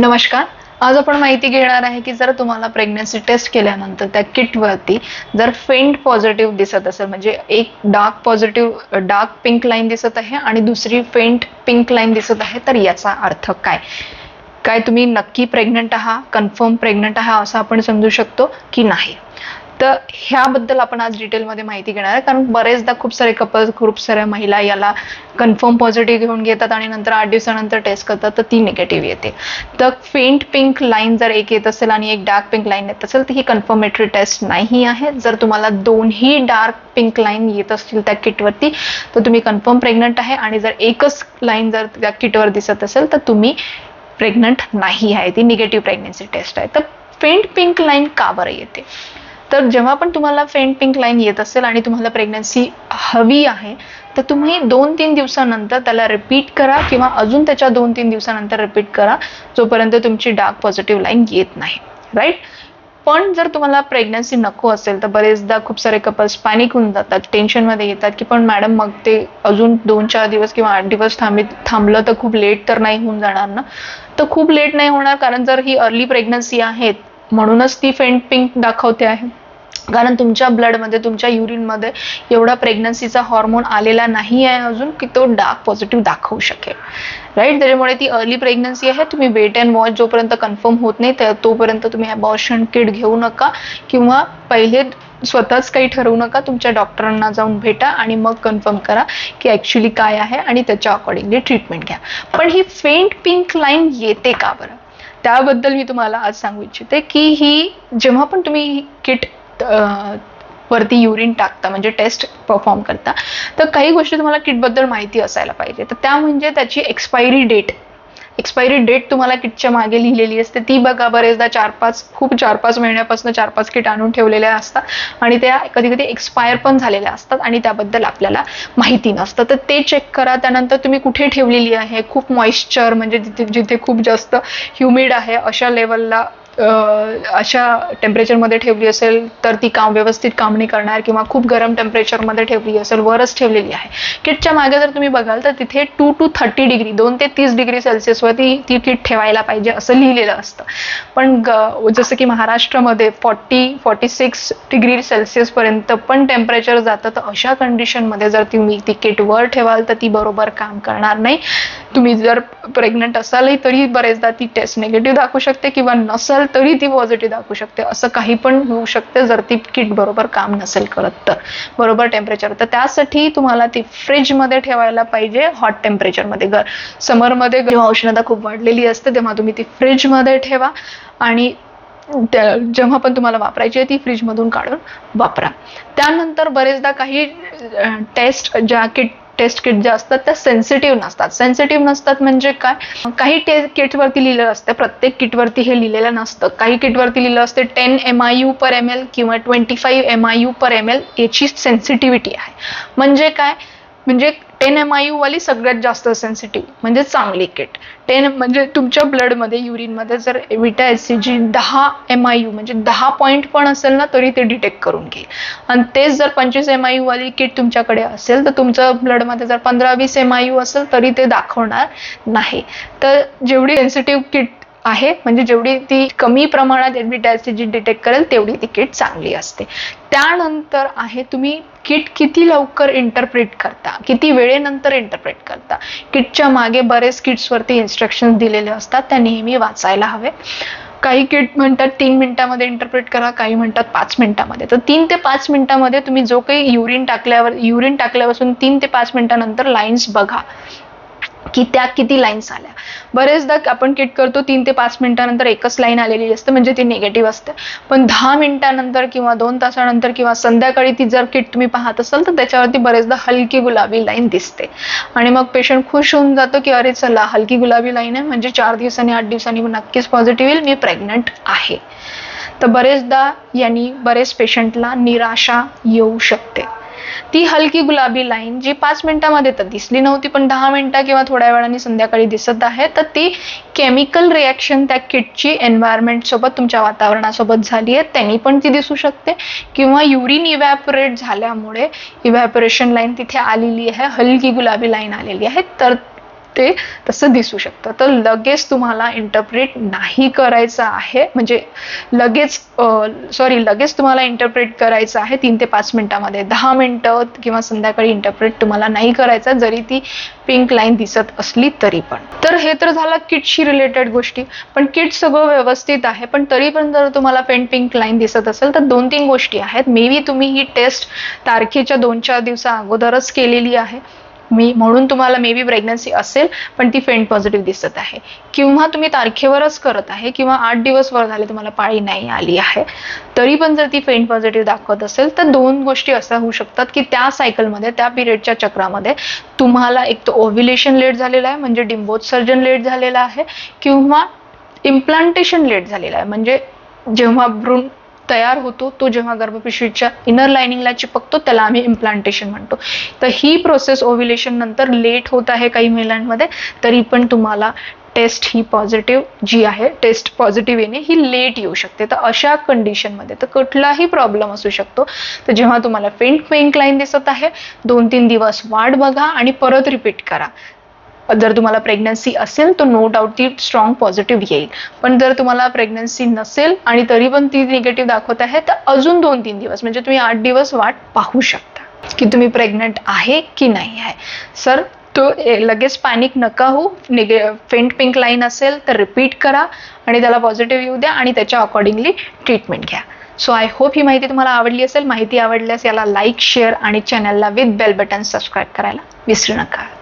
नमस्कार. आज आपण माहिती घेणार आहे की जर तुम्हाला प्रेग्नन्सी टेस्ट केल्यानंतर त्या किटवरती जर फेंट पॉझिटिव्ह दिसत असेल म्हणजे एक dark positive dark pink line दिसत आहे आणि दुसरी फेंट पिंक लाईन दिसत आहे तर याचा अर्थ काय? काय तुम्ही नक्की प्रेग्नंट आहात कन्फर्म प्रेग्नंट आहात असं आपण समजू शकतो की नाही? तर ह्याबद्दल आपण आज डिटेलमध्ये माहिती घेणार आहे. कारण बरेचदा खूप सारे कपल्स खूप साऱ्या महिला याला कन्फर्म पॉझिटिव्ह घेऊन घेतात आणि नंतर आठ दिवसानंतर टेस्ट करतात तर ती निगेटिव्ह येते. तर फेंट पिंक लाईन जर एक येत असेल आणि एक डार्क पिंक लाईन येत असेल तर ही कन्फर्मेटरी टेस्ट नाही आहे. जर तुम्हाला दोन्ही डार्क पिंक लाईन येत असतील त्या किटवरती तर तुम्ही कन्फर्म प्रेग्नंट आहे. आणि जर एकच लाईन जर त्या किटवर दिसत असेल तर तुम्ही प्रेग्नंट नाही आहे. ती निगेटिव्ह प्रेग्नन्सी टेस्ट आहे. तर फेंट पिंक लाईन का बरं येते? तर जेव्हा पण तुम्हाला फेंट पिंक लाईन येत असेल आणि तुम्हाला प्रेग्नन्सी हवी आहे तर तुम्ही दोन तीन दिवसानंतर त्याला रिपीट करा किंवा अजून त्याच्या दोन तीन दिवसानंतर रिपीट करा जोपर्यंत तुमची डार्क पॉझिटिव्ह लाईन येत नाही. राईट पण जर तुम्हाला प्रेग्नन्सी नको असेल तर बरेचदा खूप सारे कपल्स पॅनिक होऊन जातात टेन्शनमध्ये येतात की पण मॅडम मग ते अजून दोन चार दिवस किंवा आठ दिवस थांबित थांबलं तर खूप लेट तर नाही होऊन जाणार ना? तर खूप लेट नाही होणार कारण जर ही अर्ली प्रेग्नन्सी आहेत म्हणूनच ती फेंट पिंक दाखवते आहे. कारण तुमच्या ब्लडमध्ये तुमच्या युरिनमध्ये एवढा प्रेग्नन्सीचा हॉर्मोन आलेला नाही आहे अजून की तो डार्क पॉझिटिव्ह दाखवू शकेल. राईट त्याच्यामुळे ती अर्ली प्रेग्नन्सी आहे. तुम्ही वेट अँड वॉच जोपर्यंत कन्फर्म होत नाही तोपर्यंत तुम्ही अबॉर्शन किट घेऊ नका किंवा पहिले स्वतःच काही ठरवू नका. तुमच्या डॉक्टरांना जाऊन भेटा आणि मग कन्फर्म करा की ॲक्च्युली काय आहे आणि त्याच्या अकॉर्डिंगली ट्रीटमेंट घ्या. पण ही फेंट पिंक लाईन येते का बरं? त्याबद्दल मी तुम्हाला आज सांगू इच्छिते की ही जेव्हा पण तुम्ही किट वरती युरिन टाकता म्हणजे टेस्ट परफॉर्म करता. तर काही गोष्टी तुम्हाला किटबद्दल माहिती असायला पाहिजे. तर त्या म्हणजे त्याची एक्सपायरी डेट एक्सपायरी डेट तुम्हाला किटच्या मागे लिहिलेली असते. ती बघा बरेचदा चार पाच खूप चार पाच महिन्यापासून चार पाच किट आणून ठेवलेल्या असतात. आणि त्या कधी कधी एक्सपायर पण झालेल्या असतात आणि त्याबद्दल आपल्याला माहिती नसतं. तर ते चेक करा. त्यानंतर तुम्ही कुठे ठेवलेली आहे? खूप मॉइश्चर म्हणजे जिथे जिथे खूप जास्त ह्युमिड आहे अशा लेवलला अशा टेम्परेचरमध्ये ठेवली असेल तर ती काम व्यवस्थित काम नाही करणार किंवा खूप गरम टेम्परेचरमध्ये ठेवली असेल वरच ठेवलेली आहे. किटच्या मागे जर तुम्ही बघाल तर तिथे टू टू थर्टी डिग्री दोन ते तीस डिग्री सेल्सिअसवरती ती किट ठेवायला पाहिजे असं लिहिलेलं असतं. पण जसं की महाराष्ट्रामध्ये फॉर्टी फॉर्टी सिक्स डिग्री सेल्सिअसपर्यंत पण टेम्परेचर जातं तर अशा कंडिशनमध्ये जर तुम्ही ती किट वर ठेवाल तर ती बरोबर काम करणार नाही. तुम्ही जर प्रेग्नंट असालही तरी बरेचदा ती टेस्ट निगेटिव्ह दाखवू शकते किंवा नसेल तरी ती पॉझिटिव्ह दाखवू शकते. असं काही पण होऊ शकते जर ती किट बरोबर काम नसेल करत तर. बरोबर टेम्परेचर तर त्यासाठी तुम्हाला ती फ्रीजमध्ये ठेवायला पाहिजे हॉट टेम्परेचरमध्ये गर समरमध्ये जेव्हा उष्णता खूप वाढलेली असते तेव्हा तुम्ही ती फ्रीजमध्ये ठेवा आणि जेव्हा पण तुम्हाला वापरायची आहे ती फ्रीजमधून काढून वापरा. त्यानंतर बरेचदा काही टेस्ट ज्या किट टेस्ट किट ज्या असतात त्या सेन्सिटिव्ह नसतात. सेन्सिटिव्ह नसतात म्हणजे काय? काही टे किटवरती लिहिलेलं असतं. प्रत्येक किटवरती हे लिहिलेलं नसतं. काही किटवरती लिहिलं असते ten M I U per M L किंवा twenty five M I U per M L याची सेन्सिटिव्हिटी आहे. म्हणजे काय? म्हणजे टेन एम आय वाली सगळ्यात जास्त सेन्सिटिव्ह म्हणजे चांगली किट टेन म्हणजे तुमच्या ब्लडमध्ये युरिनमध्ये जर विटा एस सी जी दहा एम आय यू म्हणजे दहा पॉईंट पण असेल ना तरी ते डिटेक्ट करून घेईल. आणि तेच जर पंचवीस एम आय वाली किट तुमच्याकडे असेल तर तुमचं ब्लडमध्ये जर पंधरा वीस एम आय यू असेल तरी ते दाखवणार नाही. तर जेवढी सेन्सिटिव्ह किट आहे. म्हणजे जेवढी ती कमी प्रमाणात जी डिटेक्ट करेल तेवढी ती किट चांगली असते. त्यानंतर आहे तुम्ही किट किती लवकर इंटरप्रिट करता? किती वेळेनंतर इंटरप्रिट करता? किटच्या मागे बरेच किट्सवरती इन्स्ट्रक्शन दिलेले असतात. त्या नेहमी वाचायला हवे. काही किट म्हणतात तीन मिनिटामध्ये इंटरप्रेट करा काही म्हणतात पाच मिनिटामध्ये. तर तीन ते पाच मिनिटामध्ये तुम्ही जो काही युरिन टाकल्यावर युरिन टाकल्यापासून तीन ते पाच मिनिटानंतर लाईन्स बघा. की त्या किती लाईन्स आल्या. बरेचदा आपण किट करतो तीन ते पाच मिनिटानंतर एकच लाईन आलेली असते म्हणजे ती निगेटिव्ह असते. पण दहा मिनिटानंतर किंवा दोन तासानंतर किंवा संध्याकाळी ती जर किट तुम्ही पाहत असाल तर त्याच्यावरती बरेचदा हलकी गुलाबी लाईन दिसते. आणि मग पेशंट खुश होऊन जातो की अरे चला हलकी गुलाबी लाईन आहे म्हणजे चार दिवसांनी आठ दिवसांनी नक्कीच पॉझिटिव्ह येईल मी प्रेग्नंट आहे. तर बरेचदा यांनी बरेच पेशंटला निराशा येऊ शकते. ती हलकी गुलाबी लाईन जी पाच मिनिटामध्ये तर दिसली नव्हती पण दहा मिनिटं किंवा थोड्या वेळाने संध्याकाळी दिसत आहे तर ती केमिकल रिॲक्शन त्या किटची एन्व्हायरमेंटसोबत तुमच्या वातावरणासोबत झाली आहे. त्यांनी पण ती दिसू शकते. किंवा युरिन इव्हॅपोरेट झाल्यामुळे इव्हॅपोरेशन लाईन तिथे आलेली आहे हलकी गुलाबी लाईन आलेली आहे. तर ते तसं दिसू शकतं. तर लगेच तुम्हाला इंटरप्रेट नाही करायचं आहे. म्हणजे लगेच सॉरी लगेच तुम्हाला इंटरप्रेट करायचं आहे तीन ते पाच मिनिटामध्ये. दहा मिनटं किंवा संध्याकाळी इंटरप्रेट तुम्हाला नाही करायचं जरी ती पिंक लाईन दिसत असली तरी पण. तर हे तर झालं किटशी रिलेटेड गोष्टी. पण किट सगळं व्यवस्थित आहे. पण तरी पण जर तुम्हाला पेंट पिंक लाईन दिसत असेल तर दोन तीन गोष्टी आहेत. मे बी तुम्ही ही टेस्ट तारखेच्या दोन चार दिवसा अगोदरच केलेली आहे. मी म्हणून तुम्हाला मे बी प्रेग्नन्सी असेल पण ती फेंट पॉझिटिव्ह दिसत आहे. किंवा तुम्ही तारखेवरच करत आहे किंवा आठ दिवस वर झाले तुम्हाला पाळी नाही आली आहे तरी पण जर ती फेंट पॉझिटिव्ह दाखवत असेल तर दोन गोष्टी अशा होऊ शकतात की त्या सायकलमध्ये त्या पिरियडच्या चक्रामध्ये तुम्हाला एक तर ओव्ह्युलेशन लेट झालेलं आहे म्हणजे डिंबोत्सर्जन लेट झालेलं आहे किंवा इम्प्लांटेशन लेट झालेलं आहे. म्हणजे जेव्हा भ्रूण तयार होतो तो जेव्हा गर्भपिशवीच्या इनर लाइनिंगला चिपकतो त्याला आम्ही इम्प्लांटेशन म्हणतो. तर ही प्रोसेस ओव्ह्युलेशन नंतर लेट होत आहे काही महिलांमध्ये तरी पण तुम्हाला टेस्ट ही पॉझिटिव्ह जी आहे टेस्ट पॉझिटिव्ह येणे ही लेट येऊ शकते. तर अशा कंडिशनमध्ये तर कुठलाही प्रॉब्लेम असू शकतो. तर जेव्हा तुम्हाला फेंट पेंक लाईन दिसत आहे दोन तीन दिवस वाट बघा आणि परत रिपीट करा. जर तुम्हाला प्रेग्नन्सी असेल तर नो डाऊट ती स्ट्रॉंग पॉझिटिव्ह येईल. पण जर तुम्हाला प्रेग्नन्सी नसेल आणि तरी पण ती निगेटिव्ह दाखवत आहे तर अजून दोन तीन दिवस म्हणजे तुम्ही आठ दिवस वाट पाहू शकता की तुम्ही प्रेग्नंट आहे की नाही आहे. सर तो लगेच पॅनिक नका हो निगे फेंट पिंक लाईन असेल तर रिपीट करा आणि त्याला पॉझिटिव्ह येऊ द्या आणि त्याच्या अकॉर्डिंगली ट्रीटमेंट घ्या. सो आय होप ही माहिती तुम्हाला आवडली असेल. माहिती आवडल्यास याला लाईक शेअर आणि चॅनलला विथ बेल बटन सबस्क्राईब करायला विसरू नका.